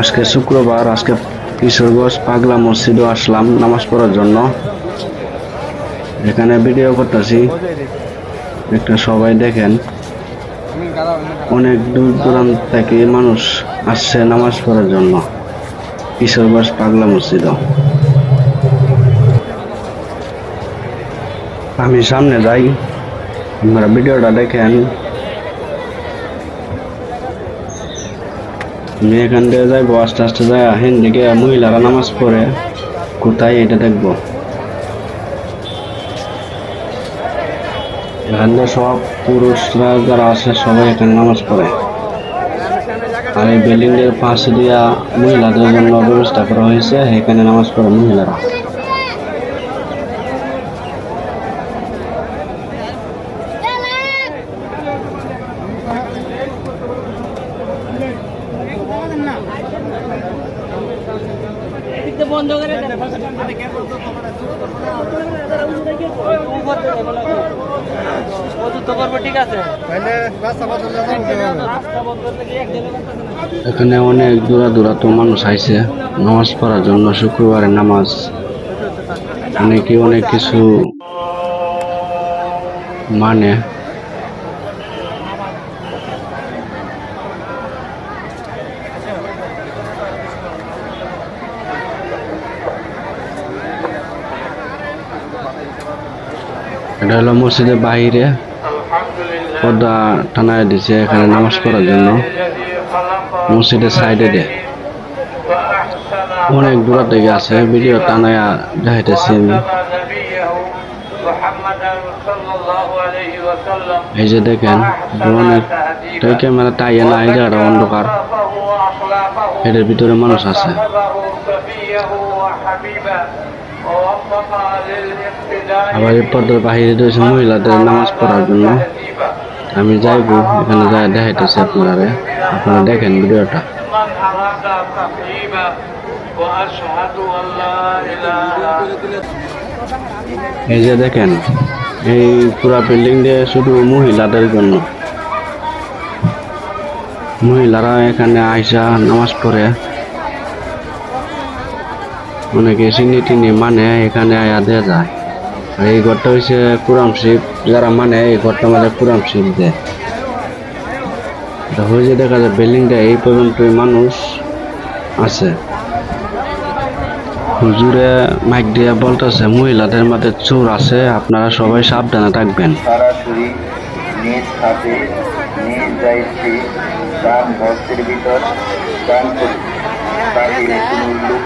আজকে শুক্রবার, আজকে কিশোরগঞ্জ পাগলা মসজিদও আসলাম নামাজ পড়ার জন্য। এখানে ভিডিও করতেছি। একটা সবাই দেখেন। অনেক দূর দূরান্ত থেকে মানুষ আসছে নামাজ পড়ার জন্য। কিশোরগঞ্জ পাগলা মসজিদও আমি সামনে যাই। আপনারা ভিডিওটা দেখেন। আমি এখান থেকে যাইবো আস্তে আস্তে যাই হেন দিকে মহিলারা নামাজ পড়ে। কোথায় এটা দেখব। এখানে সব পুরুষরা যারা আছে সবাই এখানে নামাজ পড়ে। আর এই বিল্ডিং এর পাশে দিয়া মহিলাদের জন্য ব্যবস্থা করা হয়েছে, এখানে নামাজ পড়ে মহিলারা বন্ধ করে দেন চতুর্থ করব ঠিক আছে রাস্তা বন্ধ করলে কি একজনের করতেছে না এখানে অনেক দূরা দূরান্ত মানুষ আইছে। নামাজ পড়ার জন্য শুক্রবারের নামাজ। অনেকে অনেক কিছু মানে এটা হলো মসজিদের বাইরে, পর্দা টানায় দিছে এখানে নামাজ পড়ার জন্য। মসজিদের সাইডে দে অনেক দূর থেকে আছে ভিডিও টানায়া দেখাইতেছি আমি। এই যে দেখেন অনেক তাই ক্যামেরা টাইয়া না, এই জায়গাটা অন্ধকার। এটার ভিতরে মানুষ আছে। আবার পর্দার বাহিরে রয়েছে মহিলাদের নামাজ পড়ার জন্য। আমি যাইব, এখানে যাই দেখাইতেছে আপনারে। আপনারা দেখেন ভিডিওটা। এই যে দেখেন, এই পুরা বিল্ডিং দিয়ে শুধু মহিলাদের জন্য। মহিলারা এখানে আইসা নামাজ পড়ে। অনেকে চিনি টিনি মানে এখানে আয়া দেয়া যায়। আর এই ঘরটা হচ্ছে কুরাম শিব যারা মানে এই ঘরটা মানে কুরাম শিব দেয় হয়ে যে দেখা যায় বিল্ডিংটা এই পর্যন্তই মানুষ আছে। হুজুরে মাইক দিয়ে বলতেছে, মহিলাদের মাঝে চোর আছে, আপনারা সবাই সাবধানে থাকবেন। সরাসরি